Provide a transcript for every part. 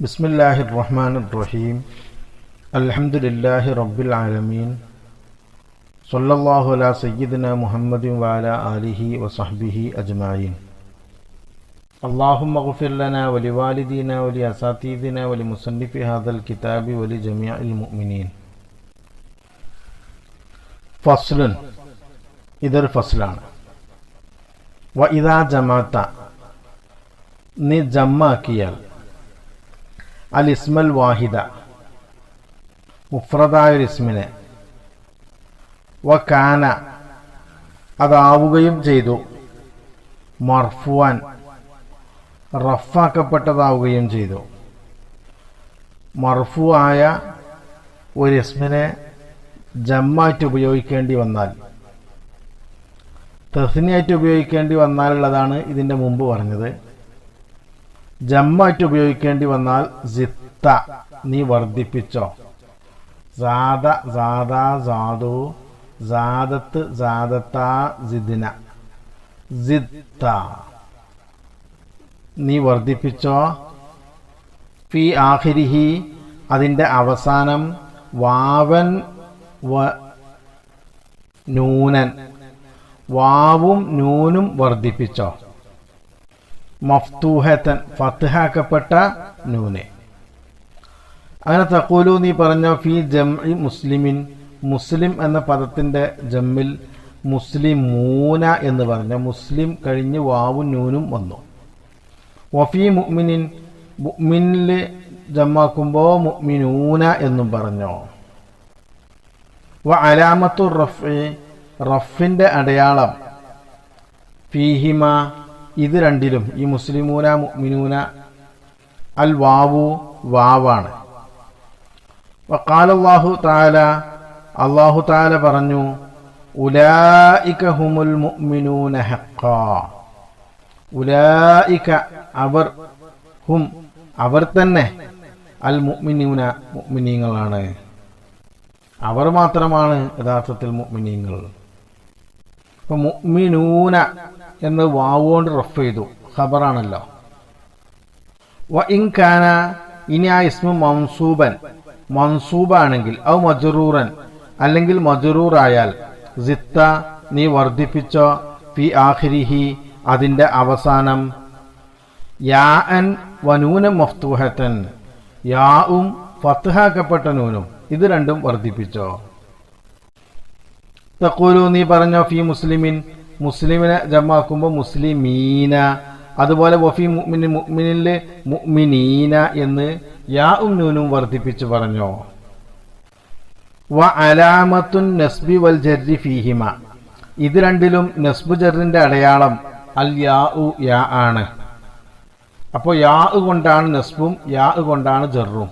بسم الله الرحمن الرحيم الحمد لله رب العالمين صلى الله على سيدنا محمد وعلى آله وصحبه أجمعين اللهم اغفر لنا ولوالدينا ولأساتذنا ولمصنف هذا الكتاب ولجميع المؤمنين فصل ഇതൊരു ഫസ്ലാണ് വ ഇതാ ജമാത്ത നീ ജമ്മാക്കിയാൽ അൽ ഇസ്മൽ വാഹിദ മുഫ്രദായ ഒരു ഇസ്മിനെ വ കാന അതാവുകയും ചെയ്തു. മർഫുവാൻ. റഫാക്കപ്പെട്ടതാവുകയും ചെയ്തു. മർഫുവായ ഒരു ഇസ്മിനെ ജമ്മായിട്ട് ഉപയോഗിക്കേണ്ടി വന്നാൽ. തസ്നിയായിട്ട് ഉപയോഗിക്കേണ്ടി വന്നാലുള്ളതാണ് ഇതിന്റെ മുമ്പ് പറഞ്ഞത്. ജമ്മായിട്ട് ഉപയോഗിക്കേണ്ടി വന്നാൽ സിത്ത നീ വർദ്ധിപ്പിച്ചോ. സാദ സാദ സാദു സാദത്ത് സാദത്ത സിദിന സിത്ത നീ വർദ്ധിപ്പിച്ചോ. ഫി ആഹിരിഹി അതിന്റെ അവസാനം വാവൻ വ നൂനൻ. വാവും നൂനും വർദ്ധിപ്പിച്ചോ. മഫ്തൂഹത്തൻ ഫത്ഹാക്കപ്പെട്ട നൂനെ. അങ്ങനെ തക്കൂലു നീ പറഞ്ഞ ഫി ജംഇ മുസ്ലിമിൻ മുസ്ലിം എന്ന പദത്തിന്റെ ജമ്മിൽ മുസ്ലിം മൂന എന്ന് പറഞ്ഞ മുസ്ലിം കഴിഞ്ഞ് വാവും നൂനും വന്നു. വഫി മുഅ്മിനിൻ മുഅ്മിനിൽ ജമ്മാക്കുമ്പോൾ മുഅ്മിനൂന എന്നും പറഞ്ഞോ. വ അലാമത്തു റഫ് റഫിന്റെ അടയാളം. ഫീഹിമ ഇത് രണ്ടിലും ഈ മുസ്ലിമൂന മിനൂന അൽ വാവു വാവാണ്. വക്കാലല്ലാഹു താല അള്ളാഹു താല പറഞ്ഞു ഉലായിക മുഅ്മിനൂന ഹഖ ഉലായിക അവർ ഹും അവർ തന്നെ അൽ മുഅ്മിനൂന മുഅ്മിനീങ്ങളാണ്. അവർ മാത്രമാണ് യഥാർത്ഥത്തിൽ മുഅ്മിനീങ്ങൾ. അപ്പോൾ മുഅ്മിനൂന എന്ന് വാവുകൊണ്ട് റഫ് ചെയ്തു. ഖബറാണല്ലോ. വ ഇൻകാന ഇനി ആ ഇസ്മു മൻസൂബൻ മൻസൂബാണെങ്കിൽ ഔ മജറൂറൻ അല്ലെങ്കിൽ മജറൂറായാൽ സിത്ത നീ വർദ്ധിപ്പിച്ചോ ഫി ആഖിരിഹി അതിന്റെ അവസാനം യാ അൻ വനൂനം മഫ്തൂഹത്തൻ യാവും ഫത്ത്ഹാക്കപ്പെട്ട നൂനും ഇത് രണ്ടും വർദ്ധിപ്പിച്ചോ. തക്കൂലു നീ പറഞ്ഞോ ഫി മുസ്ലിമിൻ മുസ്ലിമിനെ ജമാക്കുമ്പോൾ മുസ്ലിമീന. അതുപോലെ വഫി മുഅ്മിനി മുഅ്മിനിൽ മുഅ്മിനീന എന്ന് യാഉം നൂനും വർദ്ധിപ്പിച്ച് പറഞ്ഞു. വ അലാമത്തുൻ നസ്ബി വൽ ജർരി ഫീഹിമ. ഇത് രണ്ടിലും നസ്ബു ജറിന്റെ അടയാളം അൽ യാ ഉ യാ ആണ്. അപ്പോൾ യാ കൊണ്ടാണ് നസ്ബും യാ കൊണ്ടാണ് ജറും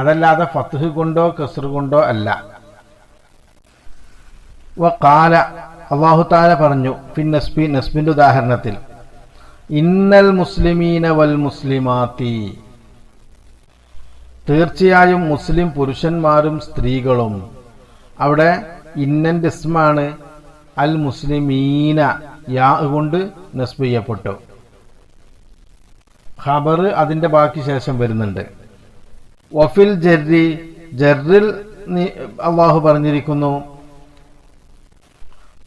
അതല്ലാതെ ഫത്ത്ഹ് കൊണ്ടോ കസർ കൊണ്ടോ അല്ല. വ അള്ളാഹു താല പറഞ്ഞു ഫിൻ നസ്ബി നസ്ബിന്റെ ഉദാഹരണത്തിൽ ഇന്നൽ മുസ്ലിമീന വൽ മുസ്ലിമാത്തി. തീർച്ചയായും മുസ്ലിം പുരുഷന്മാരും സ്ത്രീകളും അവിടെ ഇന്നന്റെ ഇസ്മാണ് അൽ മുസ്ലിമീന യാ കൊണ്ട് നസ്ബ് ചെയ്യപ്പെട്ടു. ഖബർ അതിന്റെ ബാക്കി ശേഷം വരുന്നുണ്ട്. വഫിൽ ജർരി ജർറിൽ അള്ളാഹു പറഞ്ഞിരിക്കുന്നു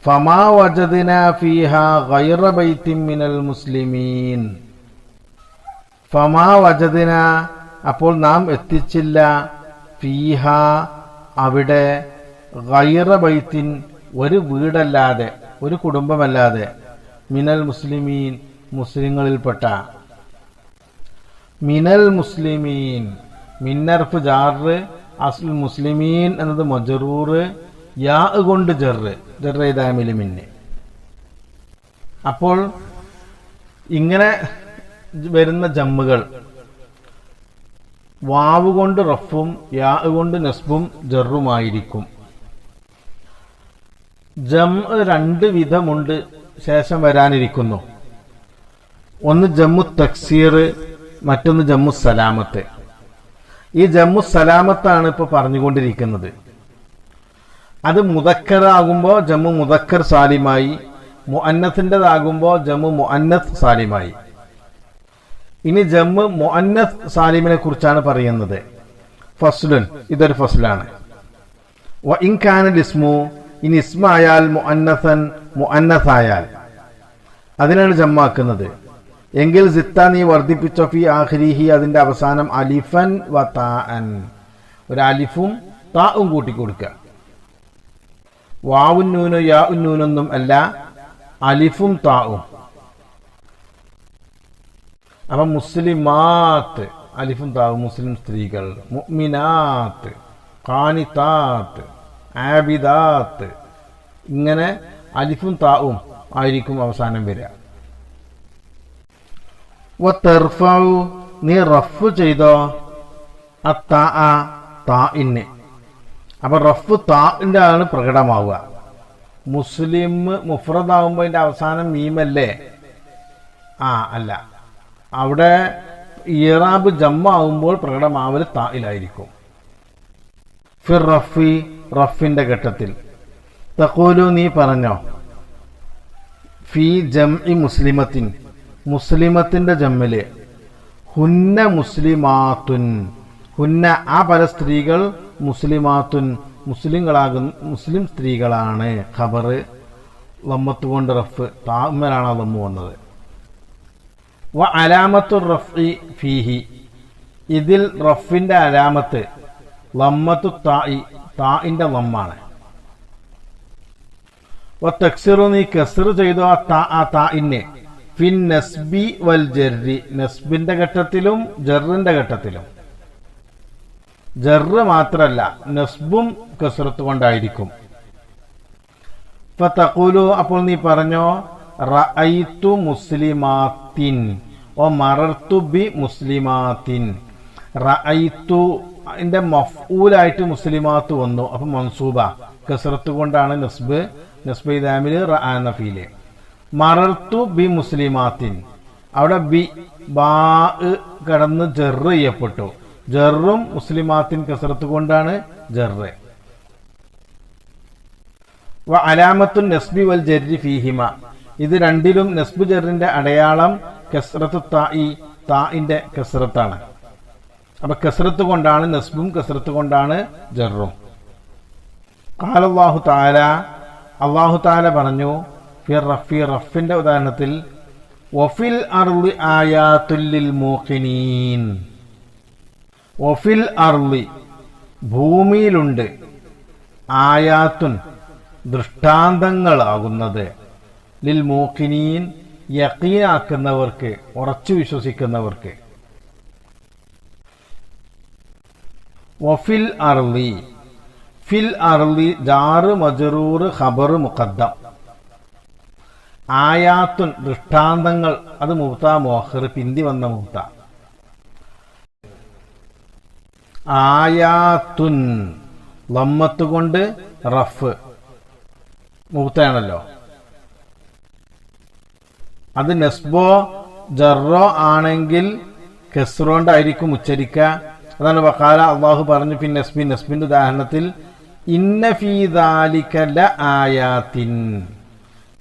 ഫമാ ഗൈറ മിനൽ മുസ്ലിമീൻ. ഫമാ അപ്പോൾ നാം എത്തിച്ചില്ല. ഫീഹ അവിടെ ഗൈറ ബൈത്തിൻ ഒരു വീടല്ലാതെ ഒരു കുടുംബമല്ലാതെ മിനൽ മുസ്ലിമീൻ മുസ്ലിങ്ങളിൽപ്പെട്ട. മിനൽ മുസ്ലിമീൻ മിന്നർഫ് ജാറ് അസ്ൽ മുസ്ലിമീൻ എന്നത് മജറൂറ് യാ കൊണ്ട് ജറ്. ജറൈദാമിൽ മിന്നെ അപ്പോൾ ഇങ്ങനെ വരുന്ന ജമ്മുകൾ വാവ് കൊണ്ട് റഫും യാ കൊണ്ട് നസ്ബും ജറുമായിരിക്കും ജം രണ്ട് വിധമുണ്ട് ശേഷം വരാനിരിക്കുന്നു. ഒന്ന് ജമ്മു തക്സീർ മറ്റൊന്ന് ജമ്മു സലാമത്ത്. ഈ ജമ്മു സലാമത്താണ് ഇപ്പൊ പറഞ്ഞുകൊണ്ടിരിക്കുന്നത്. അത് മുതക്കറാകുമ്പോൾ ജമ്മു മുതക്കർ സാലിമായി മുഅന്നത്തിന്റെതാകുമ്പോൾ ജമ്മു മുഅന്നത്ത് സാലിമായി. ഇനി ജമ്മു മുഅന്നസ് സാലിമിനെ കുറിച്ചാണ് പറയുന്നത്. ഫസ്ലുൻ ഇതൊരു ഫസ്ലാണ്. വ ഇൻകാനൽ ഇസ്മു ഇനി ഇസ്മായാൽ മുഅന്നസൻ മുഅന്നസായാൽ. അതിനാണ് ജമ്മാക്കുന്നത്. എങ്കിൽ സിത്ത നീ വർദ്ധിപ്പിച്ച ഫി ആഖിരിഹി അതിന്റെ അവസാനം അലിഫൻ വ താ അൻ ഒരു അലിഫും താവും കൂട്ടി കൊടുക്കുക വാവും നൂനോ യാ നൂനൊന്നും അല്ല അലിഫും താവും അപ്പൊ മുസ്ലിമാത്ത് അലിഫും താവും മുസ്ലിം സ്ത്രീകൾ. മുഅ്മിനാത്ത് കാനിത്താത്ത് ആബിദാത്ത്. ഇങ്ങനെ അലിഫും താവും ആയിരിക്കും അവസാനം വരിക. നീ റഫ് ചെയ്തോ? അത്താ താഇന്. അപ്പൊ റഫ് താഇന്റെ ആണ് പ്രകടമാവുക. മുസ്ലിം മുഫ്രദാവുമ്പോ അതിന്റെ അവസാനം മീമല്ലേ? ആ അല്ല. അവിടെ ഇറാബ് ജമ്മാവുമ്പോൾ പ്രകടമാവൽ തായിലായിരിക്കും ഫിർ റഫി റഫിന്റെ ഘട്ടത്തിൽ. തക്കോലു നീ പറഞ്ഞോ? ഫി ജം ഇ മുസ്ലിമത്തിൻ. മുസ്ലിമത്തിന്റെ ജമ്മിൽ. ഹുന്ന മുസ്ലിമാത്തുൻ. ഹുന്ന ആ പല സ്ത്രീകൾ മുസ്ലിമാത്തുൻ മുസ്ലിങ്ങളാകുന്ന മുസ്ലിം സ്ത്രീകളാണ്. ഖബർ ലമ്മത്ത് കൊണ്ട് റഫ് താമരാണ് ലമ്മ് വന്നത്. വ അലാമത്തു റഫ്ഇ ഫീഹി. ഇതിൽ റഫിന്റെ അലാമത്ത് ലമ്മത്തു തായി താഇന്റെ ലമ്മാണ്. വ തക്സിറു നീ കസർ ചെയ്തോ ആ താ ആ താഇന്നെ ഫിൻ നസ്ബി വൽ ജർരി നസ്ബിന്റെ ഘട്ടത്തിലും ജറിന്റെ ഘട്ടത്തിലും. ജറ് മാത്രല്ല നസ്ബും കസറത്ത് കൊണ്ടായിരിക്കും. ഫതഖൂലു അപ്പോൾ നീ പറഞ്ഞോ റഅയ്തു മുസ്ലിമാത്തിൻ ഓ മറർത്തു ബി മുസ്ലിമാത്തിൻ. റഅയ്തു അതിന്റെ മഫ്ഊലായിട്ട് മുസ്ലിമാത്ത് വന്നു അപ്പൊ മൻസൂബ കസറത്ത് കൊണ്ടാണ് നസ്ബ് നസ്ബ് ഇദാമിൽ റഫീൽ മറർത്തു ബി മുസ്ലിമാത്തിൻ. അവിടെ ബി ബാ കടന്ന് ജെറ് ചെയ്യപ്പെട്ടു. ജറും മുസ്ലിമാത്തിൻ കസറത്ത് കൊണ്ടാണ് ജറ്. അലാമത്തുൻ നസ്ബി വൽ ജർരി ഫീഹിമ. ഇത് രണ്ടിലും നസ്ബു ജറിന്റെ അടയാളം കസ്രത്ത് തായി താഇന്റെ കസ്രത്താണ് അപ്പൊ കസ്രത്ത് കൊണ്ടാണ് നസ്ബും കസ്രത്ത് കൊണ്ടാണ് ജറും. കാലല്ലാഹു താല അള്ളാഹു താല പറഞ്ഞു ഫിർ റഫി റഫിന്റെ ഉദാഹരണത്തിൽ വഫിൽ അർളി ആയാത്തുല്ലിൽ മൂഖിനീൻ. വഫിൽ അർളി ഭൂമിയിലുണ്ട്. ആയാത്തുൻ ദൃഷ്ടാന്തങ്ങളാകുന്നത്. ലിൽ മൂക്കിനീൻ യക്കീനാക്കുന്നവർക്ക് ഉറച്ചു വിശ്വസിക്കുന്നവർക്ക്. വഫിൽ അർളി ഫിൽ അർളി ജാറ് മജറൂർ ഖബർ മുഖദ്ദം. ആയാത്തുൻ ദൃഷ്ടാന്തങ്ങൾ അത് മുഹ്ത മോഹർ പിന്തി വന്ന മുഹത്ത ആയാത്തുൻ. ലമ്മത്ത് കൊണ്ട് റഫ്. മുത്താണല്ലോ. അത് നെസ്ബോ ജറോ ആണെങ്കിൽ കെസ്റോണ്ടായിരിക്കും ഉച്ചരിക്ക. അതാണ് വക്കാല അള്ളാഹു പറഞ്ഞു പിന്നെ നസ്ബിൻ നസ്ബിന്റെ ഉദാഹരണത്തിൽ ഇന്ന ഫീ ല ആയാത്തിൻ.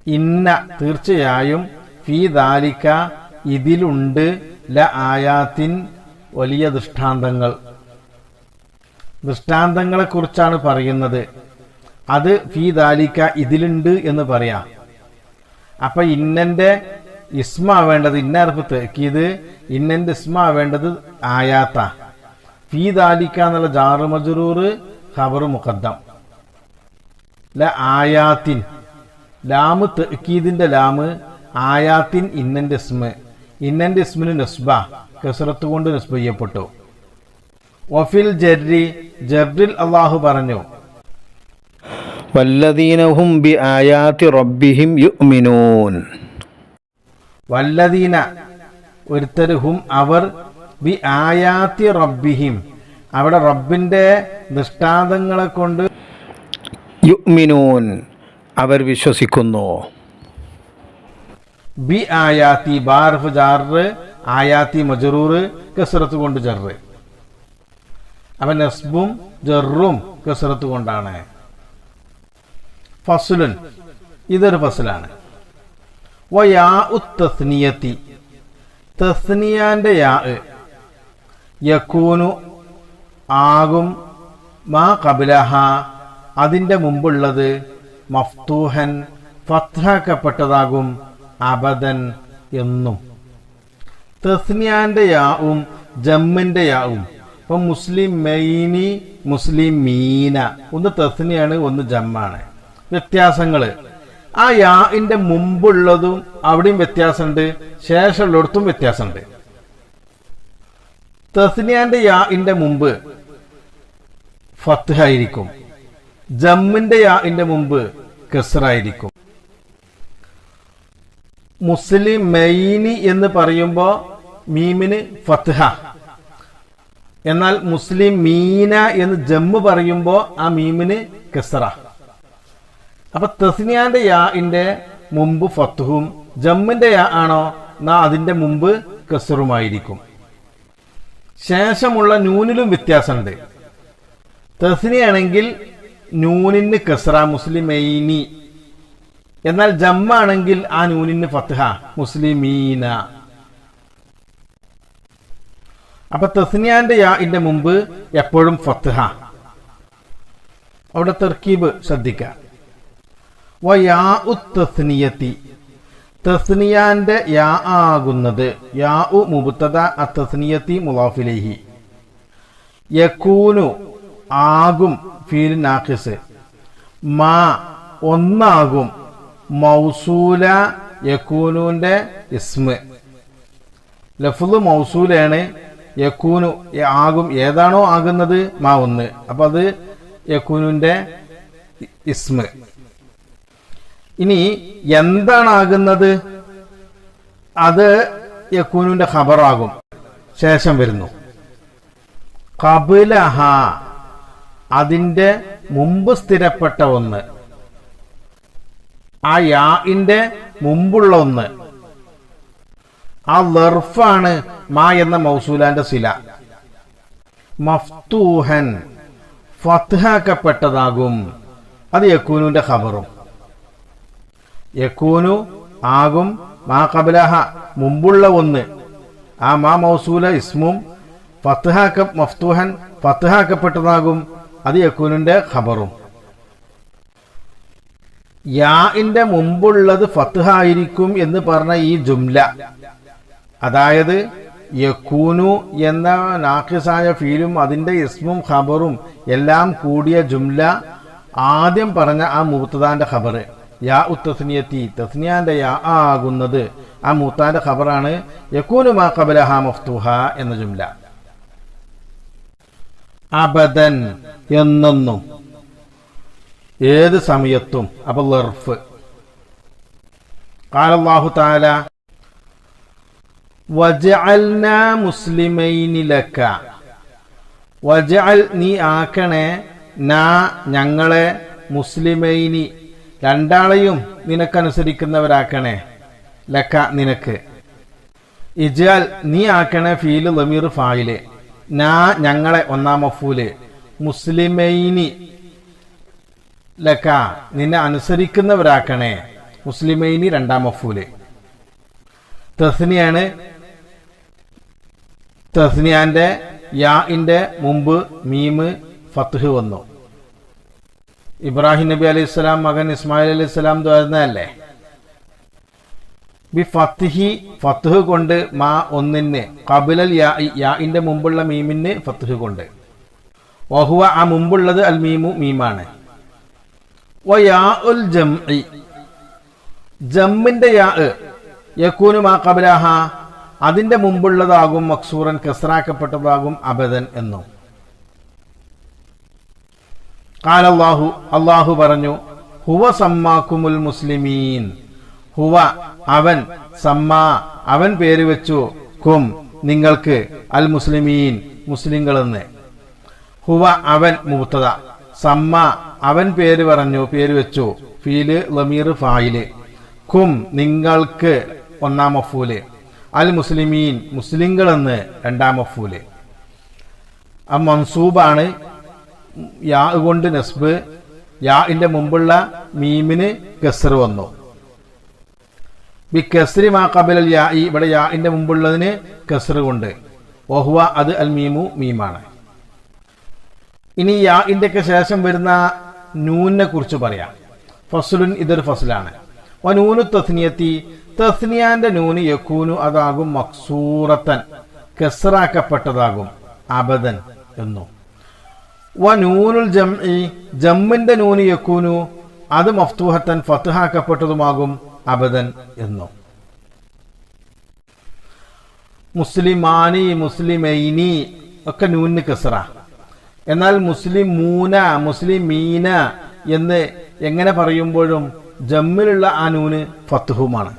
ഇന്ന തീർച്ചയായും ഫീദാലിക്ക ഇതിലുണ്ട് ല ആയാത്തിൻ വലിയ ദൃഷ്ടാന്തങ്ങൾ. ദൃഷ്ടാന്തങ്ങളെ കുറിച്ചാണ് പറയുന്നത്. അത് ഫി ദാലിക്ക ഇതിലുണ്ട് എന്ന് പറയാം. ഇസ്മ വേണ്ടത് ഇന്ന അർഫ് തെക്കീത് ഇന്നന്റെ ഇസ്മ വേണ്ടത് ആയാത്ത. ഫീദാലിക്ക എന്നുള്ള ജാറു മജറൂർ ഖബർ മുഖദ്ദം. ല ആയാത്തിൻ. ലാമ് തെക്കീദിന്റെ ലാമ് ആയാത്തിൻ ഇന്നന്റെ ഇസ്മ. ഇന്നന്റെ ഇസ്മിന് നസ്ബ കസറത്ത് കൊണ്ട് നസ്ബ ചെയ്യപ്പെട്ടു. വഫിൽ ജർരി ജബ്രിൽ അള്ളാഹു പറഞ്ഞു. വല്ലദീനഹും ബി ആയാത്തി റബ്ബിഹിം യുഅ്മിനൂൻ. വല്ലദീന ഒരുത്തരുഹും അവർ ബി ആയാത്തി റബ്ബിഹിം. അവിടെ റബ്ബിന്റെ ദൃഷ്ടാന്തങ്ങളെ കൊണ്ട് യുഅ്മിനൂൻ. അവർ വിശ്വസിക്കുന്നു. ബി ആയാത്തി ബാർഫ് ജാറ് ആയാത്തി മജറൂർ കസറത്ത് കൊണ്ട് ജറ്. അവൻ നസ്ബും ജറും കസറത്ത് കൊണ്ടാണ്. ഫസുലൻ ഇതൊരു ഫസലാണ്. വയാ ഉത്തസ്നിയത്തി തസ്നിയാന്റെ യക്കൂനു ആകും മാ കബിലഹ അതിന്റെ മുമ്പുള്ളത് മഫ്തൂഹൻ ഫത്രാക്കപ്പെട്ടതാകും അബദൻ എന്നും. തസ്നിയാന്റെ യാവും ജമ്മിന്റെ യാവും ഇപ്പൊ മുസ്ലിം മൈനി മുസ്ലിം മീന. ഒന്ന് തസ്നിയാണ് ഒന്ന് ജമ്മാണ്. വ്യത്യാസങ്ങൾ. ആ യാന്റെ മുമ്പുള്ളതും അവിടെയും വ്യത്യാസമുണ്ട് ശേഷമുള്ളിടത്തും വ്യത്യാസമുണ്ട് തസ്നിയാന്റെ യാന്റെ മുമ്പ് ഫത്ഹായിരിക്കും. ജമ്മിന്റെ യാന്റെ മുമ്പ് കെസറായിരിക്കും മുസ്ലിം മൈനി എന്ന് പറയുമ്പോ മീമിന് ഫത്ഹ. എന്നാൽ മുസ്ലിം മീന എന്ന് ജമ്മ് പറയുമ്പോൾ ആ മീമിന് കെസറ. അപ്പൊ തസ്നിയാന്റെ യാന്റെ മുമ്പ് ഫത്തുഹും ജമ്മിന്റെ യാ ആണോ നാ അതിന്റെ മുമ്പ് കെസറുമായിരിക്കും. ശേഷമുള്ള നൂനിലും വ്യത്യാസമുണ്ട്. തസ്നിയാണെങ്കിൽ നൂനിന് കെസറ മുസ്ലിമൈനി. എന്നാൽ ജമ്മാണെങ്കിൽ ആ നൂനിന് ഫത്ഹ മുസ്ലിമീന. അപ്പൊ തസ്നിയാന്റെ യാഇന്റെ മുമ്പ് എപ്പോഴും ഫത്ത്ഹ അവിടെ തെർക്കീബ് ശ്രദ്ധിക്കുക തസ്നിയാന്റെ യാ ആകുന്നത് യാ ഉ മുബുത്തത അത്തസ്നിയത്തി മുലാഫിലേഹി. യക്കൂനു ആകും ഫീൽ നാഖിസ്. മാ ഒന്നാകും മൗസൂല യക്കൂനുവിന്റെ ഇസ്മ്. ലഫ്ല് മൗസൂലാണ് യക്കൂനു ആകും ഏതാണോ ആകുന്നത് മാ ഒന്ന് അപ്പൊ അത് യക്കൂനുവിന്റെ ഇസ്മ. ഇനി എന്താണ് ആകുന്നത് അത് യക്കൂനുവിന്റെ ഖബറാകും. ശേഷം വരുന്നു. കബിലഹ അതിന്റെ മുമ്പ് സ്ഥിരപ്പെട്ട ഒന്ന്. ആ യാഇന്റെ മുമ്പുള്ള ഒന്ന്. ആ വെർഫാണ് മാ എന്ന മൗസൂലാന്റെ സില. മഫ്തൂഹൻ ഫത്ഹാക്കപ്പെട്ടതാകും. അത് യക്കൂനുവിന്റെ ഖബറും. യക്കൂനു ആകും മാ കബലഹ മുമ്പുള്ള ഒന്ന്. ആ മാ മൗസൂല ഇസ്മും ഫത്ഹാക്ക മഫ്തൂഹൻ ഫത്ഹാക്കപ്പെട്ടതാകും. അത് യക്കൂനിന്റെ ഖബറും. യാഇന്റെ മുമ്പുള്ളത് ഫത്ഹായിരിക്കും എന്ന് പറഞ്ഞ ഈ ജുംല. അതായത് യക്കൂനു എന്ന നാഖിസായ ഫീലും അതിന്റെ ഇസ്മും ഖബറും എല്ലാം കൂടിയ ജുംല ആദ്യം പറഞ്ഞ ആ മൂത്തതാന്റെ ഖബർ. യാ ഉത്തസ്നിയത്തി തസ്നിയാന്റെ യാ ആകുന്നത് ആ മൂത്താന്റെ ഖബറാണ്. യക്കൂനു മാ കബലഹ മുഫ്തുഹ എന്ന ജുംല. അബദൻ എന്നെന്നും. ഏത് സമയത്തും. അപ്പോൾ ലർഫ്. കാലല്ലാഹു താല നീ ആക്കണേ നാ ഞങ്ങളെ മുസ്ലിമൈനി. രണ്ടാളെയും നിനക്കനുസരിക്കുന്നവരാക്കണേ ലക്ക നിനക്ക്. ഇജാൽ നീ ആക്കണേ ഫീൽ ലമീർ ഫായിൽ. നാ ഞങ്ങളെ ഒന്നാം മഫൂൽ. മുസ്ലിമൈനി ലക്ക നിന്നെ അനുസരിക്കുന്നവരാക്കണേ മുസ്ലിമൈനി രണ്ടാം മഫൂൽ. തസ്നിയാണ് തസ്നിയാന്റെ യാഇന്റെ മുമ്പ് മീമ് ഫത്ത്ഹ് വന്നു. ഇബ്രാഹിം നബി അലൈഹി സ്വലാം മകൻ ഇസ്മായിൽ അലൈഹി സ്വലാം തോരുന്നതല്ലേ ബി ഫത്ത്ഹി ഫത്ത്ഹ് കൊണ്ട് മാ ഒന്നിന് കബിലൽ യാഇന്റെ മുമ്പുള്ള മീമിന് ഫത്ത്ഹ് കൊണ്ട്. വഹുവ ആ മുമ്പുള്ളത് അൽ മീമു മീമാണ്. ജമ്മിന്റെ യാ യക്കൂനു മാ കബലാഹ അതിന്റെ മുമ്പുള്ളതാകും മക്സൂറൻ കസറാക്കപ്പെട്ടതാകും അബദൻ എന്നും. കാലല്ലാഹു അള്ളാഹു പറഞ്ഞു ഹുവ സമ്മാക്കുമുൽ മുസ്ലിമീൻ. ഹുവ അവൻ സമ്മാ അവൻ പേര് വെച്ചു കും നിങ്ങൾക്ക് അൽ മുസ്ലിമീൻ മുസ്ലിങ്ങളെന്ന്. ഹുവ അവൻ മൂത്തത. സമ്മ അവൻ പേര് പറഞ്ഞു പേര് വെച്ചു ഫീൽ ലമീർ ഫായിൽ. കും നിങ്ങൾക്ക് ഒന്നാം മഫൂൽ. അൽ മുസ്ലിമീൻ മുസ്ലിങ്ങളെന്ന് രണ്ടാം മഫൂൽ. ആ മൻസൂബാണ് യാ കൊണ്ട് നസ്ബ് യാ യാഇന്റെ മുമ്പുള്ള മീമിന് ഗസർ വന്നു. ബി കസ്രി മാ കബലൽ യാ ഇവിടെ യാഇന്റെ മുമ്പുള്ളതിന് കസ്ർ കൊണ്ട്. ഓഹുവ അത് അൽ മീമു മീമാണ്. ഇനി യാഇന്റെ ഒക്കെ ശേഷം വരുന്ന നൂനിനെ കുറിച്ച് പറയാം. ഫസ്ലുൻ ഇതൊരു ഫസ്ലാണ്. വ നൂനു തസ്നിയത്തി തസ്നിയാന്റെ നൂന് യക്കൂനു അതാകും മക്സൂറത്തൻ കെസറാക്കപ്പെട്ടതാകും അബദൻ എന്നു. വനൂനുൽ നൂനുൽ ജംഇ ജമ്മിന്റെ നൂന് യക്കൂനു അത് മഫ്തൂഹത്തൻ ഫത്തുഹാക്കപ്പെട്ടതുമാകും അബദൻ എന്നു. മുസ്ലിമാനി മുസ്ലിമൈനി ഒക്കെ നൂന് കെസറ. എന്നാൽ മുസ്ലിം മൂന മുസ്ലിം മീന എന്ന് എങ്ങനെ പറയുമ്പോഴും ജമ്മിലുള്ള ആ നൂന് ഫത്തുഹുമാണ്.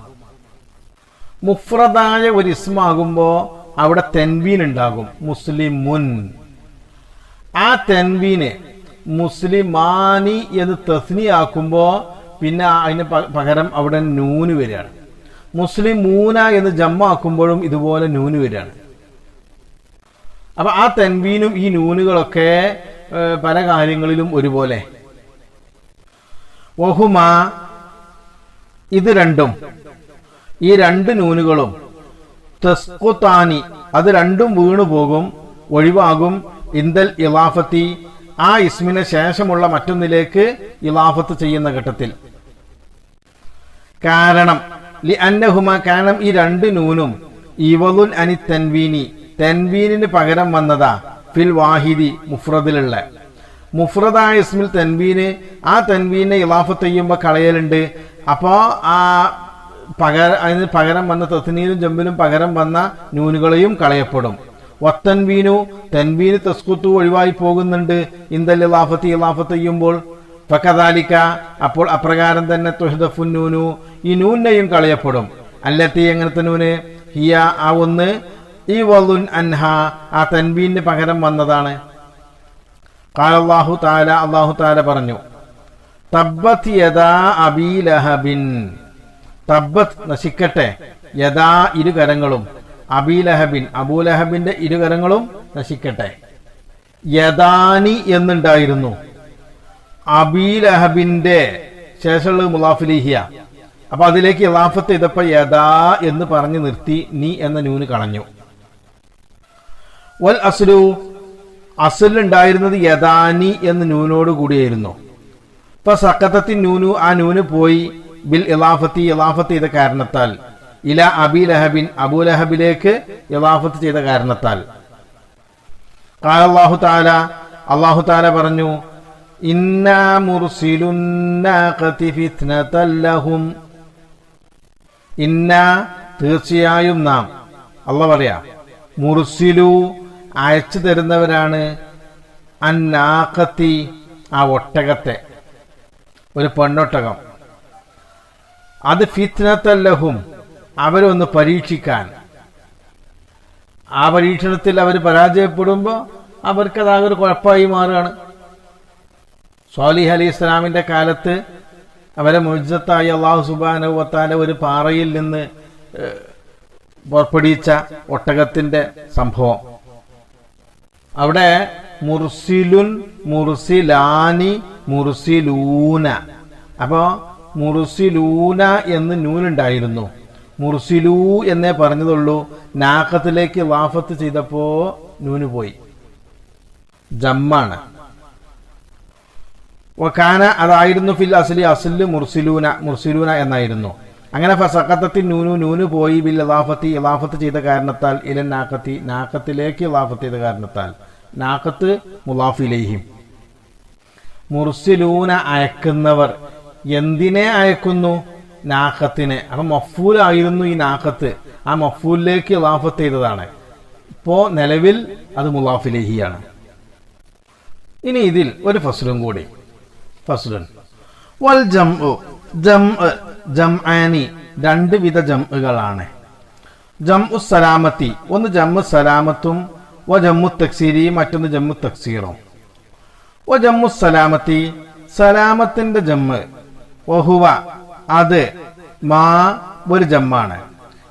മുഫ്രദായ ഒരു ഇസ്മാകുമ്പോൾ അവിടെ തെൻവീൻ ഉണ്ടാകും മുസ്ലിം മുൻ. ആ തെൻവീന് മുസ്ലിമാനി എന്ന് തസ്നി തസ്നിയാക്കുമ്പോൾ പിന്നെ അതിന് പകരം അവിടെ നൂന് വരികയാണ്. മുസ്ലിം മൂന എന്ന് ജമ്മാക്കുമ്പോഴും ഇതുപോലെ നൂന് വരികയാണ്. അപ്പൊ ആ തെൻവീനും ഈ നൂനുകളൊക്കെ പല കാര്യങ്ങളിലും ഒരുപോലെ. വഹുമ ഇത് രണ്ടും. ഈ രണ്ട് നൂനുകളും തസ്കുത്താനി അത് രണ്ടും വീണു പോകും ഒഴിവാകും. ഇന്ദൽ ഇലാഫത്തി ആ ഇസ്മിന് ശേഷമുള്ള മറ്റൊന്നിലേക്ക് ഇലാഫത്ത് ചെയ്യുന്ന ഘട്ടത്തിൽ. കാരണം ലി അന്നഹുമ കാരണം ഈ രണ്ട് നൂനും ഇവലുൻ അനി തൻവീനി. തെൻവീനിന് പകരം വന്നതാ ഫിൽ വാഹിദി മുഫ്രദിലുള്ള. മുഫ്രദായ ഇസ്മിൽ തെൻവീന് ആ തൻവീനെ ഇലാഫത്ത് ചെയ്യുമ്പോൾ കളയലുണ്ട്. അപ്പോൾ ആ പകര അതിന് പകരം വന്ന തസ്നീനും ജമ്പിനും പകരം വന്ന നൂനുകളെയും കളയപ്പെടും. വത്തൻവീനു തെൻവീന് തസ്കുത്തു ഒഴിവായി പോകുന്നുണ്ട്. ഇന്ദൽ ഇലാഫത്ത് ഇലാഫത്ത് ചെയ്യുമ്പോൾ ഫക്കദാലിക്ക അപ്പോൾ അപ്രകാരം തന്നെ തുഹദഫുൻ നൂനു. ഈ നൂനെയും കളയപ്പെടും. അല്ലത്തി എങ്ങനത്തെ നൂന്? ഹിയ ആ ഒന്ന്. ഈ വലുൻ അൻഹ ആ തൻവീന് പകരം വന്നതാണ്. കാലാഹു താല അള്ളാഹു താല പറഞ്ഞു. തബ്ബത് യദാ അബീ തബ്ബത്ത് നശിക്കട്ടെ. യഥാ ഇരുകരങ്ങളും. അബീലഹബിൻ അബൂലഹബിന്റെ ഇരുകരങ്ങളും നശിക്കട്ടെ. യദാനി എന്നുണ്ടായിരുന്നു. അബീലഹബിന്റെ ശേഷമുള്ളത് മുലാഫിലിഹിയ അപ്പൊ അതിലേക്ക് ഇലാഫത്ത് ചെയ്തപ്പോ യഥാ എന്ന് പറഞ്ഞു നിർത്തി നീ എന്ന നൂന് കളഞ്ഞു. വൽ അസുലു അസുലുണ്ടായിരുന്നത് യദാനി എന്ന ന്യൂനോട് കൂടിയായിരുന്നു. ഇപ്പൊ സക്കത്തത്തിൻ നൂനു ആ നൂന് പോയി ബിൽ ഇലാഫത്തി ഇലാഫത്ത് ചെയ്ത കാരണത്താൽ. ഇല അബി ലഹബിൻ അബൂ ലഹബിലേക്ക് ഇലാഫത്ത് ചെയ്ത കാരണത്താൽ. അള്ളാഹു താല അള്ളാഹു താല പറഞ്ഞു ഇന്ന തീർച്ചയായും നാം അള്ള പറയാ മുർസിലു അയച്ചു തരുന്നവരാണ് അന്നാക്കത്തി ആ ഒട്ടകത്തെ. ഒരു പെണ്ണൊട്ടകം അത് ഫിത്നത്തല്ലഹും അവരൊന്ന് പരീക്ഷിക്കാൻ. ആ പരീക്ഷണത്തിൽ അവർ പരാജയപ്പെടുമ്പോൾ അവർക്ക് അതാകൊരു കുഴപ്പമായി മാറുകയാണ്. സോലിഹ് അലി ഇസ്ലാമിന്റെ കാലത്ത് അവരെ മുജ്ജത്തായി അള്ളാഹു സുബാനുവത്താല ഒരു പാറയിൽ നിന്ന് പുറപ്പെടുവിച്ച ഒട്ടകത്തിന്റെ സംഭവം. അവിടെ മുർസിലുൻ മുർസിലാനി മുർസിലൂന. അപ്പോ മുർസിലൂന എന്ന് നൂനുണ്ടായിരുന്നു മുർസിലൂ എന്നേ പറഞ്ഞതുള്ളൂ. നാക്കത്തിലേക്ക് വാഫത്ത് ചെയ്തപ്പോ നൂന് പോയി. ജമ്മാണ്. വക്കാന അതായിരുന്നു ഫിൽ അസ്ലി അസ്ല് മുർസിലൂന മുർസിലൂന എന്നായിരുന്നു. അങ്ങനെ ഫസക്കത്തത്തിൽ നൂനു നൂന് പോയി. ബിൽ ഇലാഫത്തി ഇലാഫത്ത് ചെയ്ത കാരണത്താൽ ഇലൻ നാക്കത്തി നാക്കത്തിലേക്ക് ഇലാഫത്ത് ചെയ്ത കാരണത്താൽ. നാക്കത്ത് മുലാഫിലേഹിം മുർസിലൂന അയക്കുന്നവർ എന്തിനെ അയക്കുന്നു? നാക്കത്തിനെ. അപ്പൊ മഫൂലായിരുന്നു ഈ നാക്കത്ത്. ആ മഫൂലിലേക്ക് ഇലാഫത്ത് ചെയ്തതാണ്. ഇപ്പോ നിലവിൽ അത് മുലാഫിലേഹിയാണ് ഇനി ഇതിൽ ഒരു ഫസ്ലും കൂടി. ഫസ്ലുൻ. വൽ ജം ജം ജംആനി രണ്ട് വിധ ജംഉകളാണ്. ഉ സലാമത്തി. ഒന്ന് ജം സലാമത്തും വ ജമ്മു തക്സീരി മറ്റൊന്ന് ജമ്മു തക്സീറും. വ ജമ്മു സലാമത്തി സലാമത്തിന്റെ ജമ്മ്. വഹുവ അത് മാ ഒരു ജമ്മാണ്.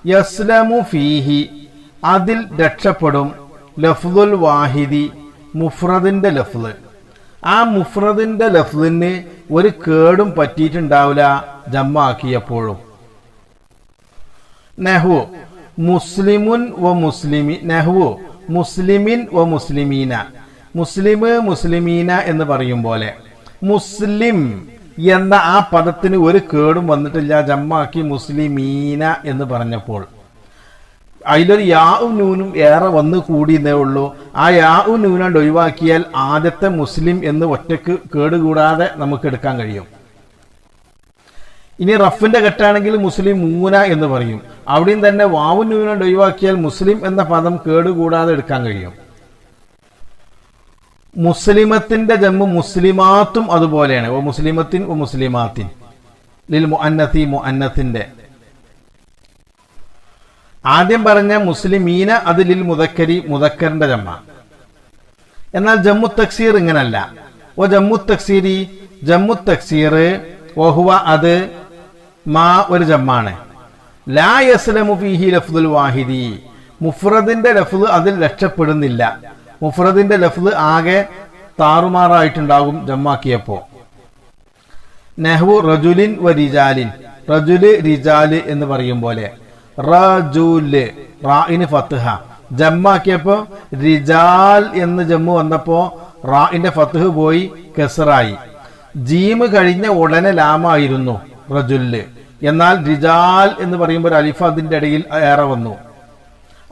യസ്ലമു ഫീഹി അതിൽ രക്ഷപ്പെടും ലഫ്ലുൽ വാഹിദി മുഫ്രദിന്റെ ലഫ്ല് ആ മുഫ്രദിന്റെ ലഫ്ലിന് ഒരു കേടും പറ്റിയിട്ടുണ്ടാവില്ല ജമ്മാക്കിയപ്പോഴും. നെഹു മുസ്ലിമുൻ വ മുസ്ലിമി നെഹു മുസ്ലിമിൻ വ മുസ്ലിമീന. മുസ്ലിം മുസ്ലിമീന എന്ന് പറയും പോലെ. മുസ്ലിം എന്ന ആ പദത്തിന് ഒരു കേടും വന്നിട്ടില്ല. ജമ്മാക്കി മുസ്ലിമീന എന്ന് പറഞ്ഞപ്പോൾ. അതിലൊരു യാവും നൂനും ഏറെ വന്നു കൂടിയെന്നേ ഉള്ളൂ. ആ യാവും നൂനാണ്ട് ഒഴിവാക്കിയാൽ ആദ്യത്തെ മുസ്ലിം എന്ന് ഒറ്റയ്ക്ക് കേടുകൂടാതെ നമുക്ക് എടുക്കാൻ കഴിയും. ഇനി റഫിന്റെ കെട്ടാണെങ്കിൽ മുസ്ലിം മൂന എന്ന് പറയും. അവിടെയും തന്നെ വാവും നൂനാണ്ട് ഒഴിവാക്കിയാൽ മുസ്ലിം എന്ന പദം കേടുകൂടാതെ എടുക്കാൻ കഴിയും. മുസ്ലിമത്തിന്റെ ജമ്മു മുസ്ലിമാത്തും അതുപോലെയാണ്. ഓ മുസ്ലിമത്തിൻ ഓ മുസ്ലിമാത്തിൻ. ലിൽ മുഅന്നത്തി മുഅന്നത്തിന്റെ ആദ്യം പറഞ്ഞ മുസ്ലിമീന അത് ലിൽ മുതക്കരി മുതക്കറിന്റെ ജമ്മ എന്നാൽ ജമ്മു തക്സീർ ഇങ്ങനല്ല. ഓ ജമ്മു തക്സീരി ജമ്മു തക്സീർ ഓഹുവ അത് മാ ഒരു ജമ്മാണ്. ലാ യസ്ലമു ഫീഹി ലഫ്ദുൽ വാഹിദി. മുഫ്രദിന്റെ ലഫ്ദ് അതിൽ രക്ഷപ്പെടുന്നില്ല. മുഫ്രദിന്റെ ലഫ്ദ് ആകെ താറുമാറായിട്ടുണ്ടാകും ജമ്മാക്കിയപ്പോ. നെഹ്വു റജുലിൻ വ റിജാലിൻ. റജുൽ റിജാൽ എന്ന് പറയും പോലെ. റജുൽ റായിന് ഫത്ത്ഹ ജമ്മാക്കിയപ്പോ റിജാൽ എന്ന് ജമ്മു വന്നപ്പോ റായിന്റെ ഫത്ത്ഹ് പോയി കെസറായി. ജീമ് കഴിഞ്ഞ ഉടനെ ലാമായിരുന്നു. റജുൽ. എന്നാൽ റിജാൽ എന്ന് പറയുമ്പോൾ അലിഫ അതിന്റെ ഇടയിൽ ഏറെ വന്നു.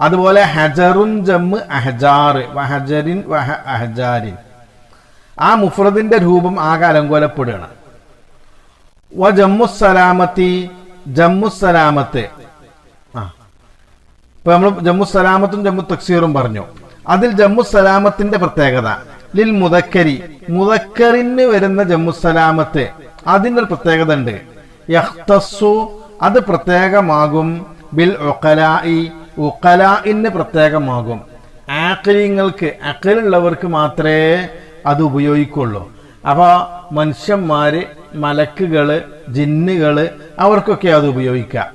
അതുപോലെ ഹജറുൻ ജമ്മ് അഹജാർ വഹജറിൻ വഹ അഹജാരിൻ. ആ മുഫ്രദിന്റെ രൂപം ആകെ അലങ്കോലപ്പെടുകയാണ്. വ ജമ്മുസലാമത്തി ജമ്മുസലാമത്ത് ആ. ഇപ്പൊ നമ്മൾ ജമ്മുസലാമത്തും ജമ്മു തക്സീറും പറഞ്ഞു. അതിൽ ജമ്മുസലാമത്തിന്റെ പ്രത്യേകത ലിൽ മുതക്കരി മുതക്കറിന് വരുന്ന ജമ്മുസലാമത്ത് അതിന്റെ പ്രത്യേകത ഉണ്ട്. യഖ്തസ്സു അത് പ്രത്യേകമാകും. ബിൽ ഉഖലായി ഉഖലായിന് പ്രത്യേകമാകും. ആക്ലിങ്ങൾക്ക് അക്കലുള്ളവർക്ക് മാത്രമേ അത് ഉപയോഗിക്കുള്ളൂ. അപ്പൊ മനുഷ്യന്മാര് മലക്കുകൾ ജിന്നുകൾ അവർക്കൊക്കെ അത് ഉപയോഗിക്കാം.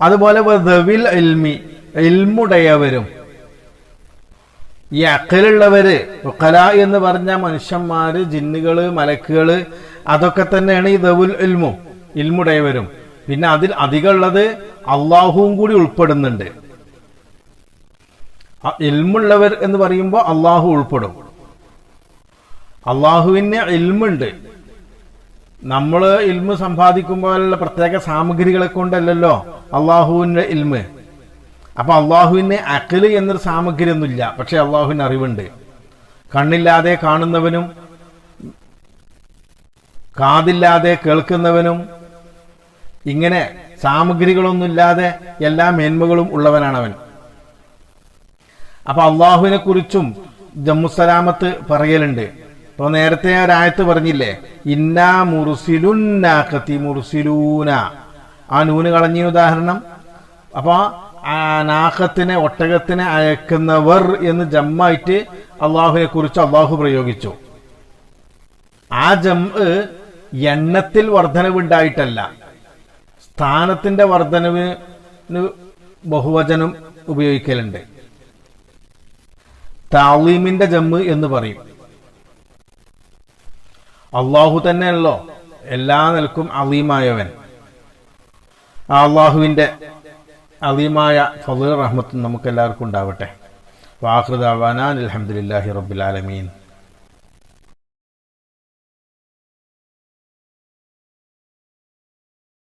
അതുപോലെ ദവിൽ എൽമി എൽമുടയവരും ഈ അക്കലുള്ളവര് ഉഖല എന്ന് പറഞ്ഞ മനുഷ്യന്മാര് ജിന്നുകൾ മലക്കുകൾ അതൊക്കെ തന്നെയാണ് ഈ ദവുൽ ഇൽമും. ഇൽമുടയവരും. പിന്നെ അതിൽ അധികമുള്ളത് അള്ളാഹുവും കൂടി ഉൾപ്പെടുന്നുണ്ട്. ഇൽമുള്ളവർ എന്ന് പറയുമ്പോൾ അള്ളാഹു ഉൾപ്പെടും. അള്ളാഹുവിന് ഇൽമുണ്ട്. നമ്മൾ ഇൽമ് സമ്പാദിക്കുമ്പോഴുള്ള പ്രത്യേക സാമഗ്രികളെ കൊണ്ടല്ലല്ലോ അള്ളാഹുവിന്റെ ഇൽമ്. അപ്പൊ അള്ളാഹുവിന് അക്കൽ എന്നൊരു സാമഗ്രി ഒന്നുമില്ല പക്ഷെ അള്ളാഹുവിന് അറിവുണ്ട്. കണ്ണില്ലാതെ കാണുന്നവനും കാതില്ലാതെ കേൾക്കുന്നവനും ഇങ്ങനെ സാമഗ്രികളൊന്നുമില്ലാതെ എല്ലാ മേന്മകളും ഉള്ളവനാണ് അവൻ അപ്പൊ അള്ളാഹുവിനെ കുറിച്ചും ജമ്മുസലാമത്ത് പറയലുണ്ട്. ഇപ്പൊ നേരത്തെ ഒരായത്ത് പറഞ്ഞില്ലേ? ഇന്നാ മുർസിലുന്നാക്കത്തി മുർസിലൂന. ആ നൂന് കളഞ്ഞ ഉദാഹരണം. അപ്പൊ ആ നാക്കത്തിനെ ഒട്ടകത്തിനെ അയക്കുന്നവർ എന്ന് ജമ്മായിട്ട് അള്ളാഹുവിനെ കുറിച്ച് അള്ളാഹു പ്രയോഗിച്ചു. ആ ജം എണ്ണത്തിൽ വർധനവുണ്ടായിട്ടല്ല. സ്ഥാനത്തിന്റെ വർധനവിന് ബഹുവചനം ഉപയോഗിക്കലുണ്ട്. താലീമിന്റെ ജമ്മ് എന്ന് പറയും. അള്ളാഹു തന്നെയല്ലോ എല്ലാ നിലക്കും അലീമായവൻ. അള്ളാഹുവിന്റെ അലീമായ ഫലീർ റഹ്മത്തും നമുക്ക് എല്ലാവർക്കും ഉണ്ടാവട്ടെ വാഹൃദാവാനാൻ അലഹമുല്ലാഹി റബ്ബുലാലമീൻ